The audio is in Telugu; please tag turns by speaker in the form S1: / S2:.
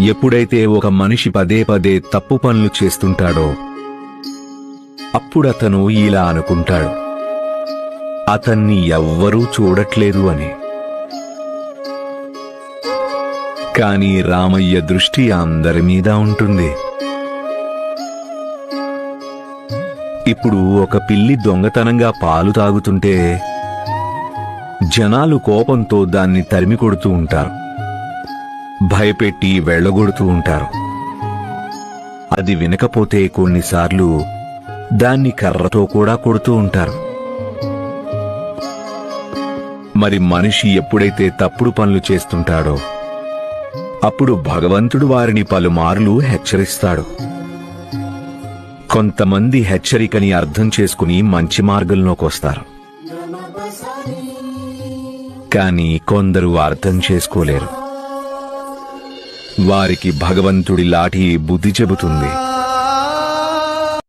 S1: ఎప్పుడైతే ఒక మనిషి పదే పదే తప్పు పనులు చేస్తుంటాడో అప్పుడతను ఇలా అనుకుంటాడు. అతన్ని ఎవ్వరూ చూడట్లేదు అని. కాని రామయ్య దృష్టి అందరి మీద ఉంటుంది. ఇప్పుడు ఒక పిల్లి దొంగతనంగా పాలు తాగుతుంటే జనాలు కోపంతో దాన్ని తరిమి కొడుతూ ఉంటారు. భయపెట్టి వెళ్ళగొడుతూ ఉంటారు. అది వినకపోతే కొన్నిసార్లు దాన్ని కర్రతో కూడా కొడుతూ ఉంటారు. మరి మనిషి ఎప్పుడైతే తప్పుడు పనులు చేస్తుంటాడో అప్పుడు భగవంతుడు వారిని పలుమార్లు హెచ్చరిస్తాడు. కొంతమంది హెచ్చరికని అర్థం చేసుకుని మంచి మార్గంలోకి వస్తారు. కానీ కొందరు అర్థం చేసుకోలేరు. వారికి భగవంతుడి లాఠీ బుద్ధి చెబుతుంది.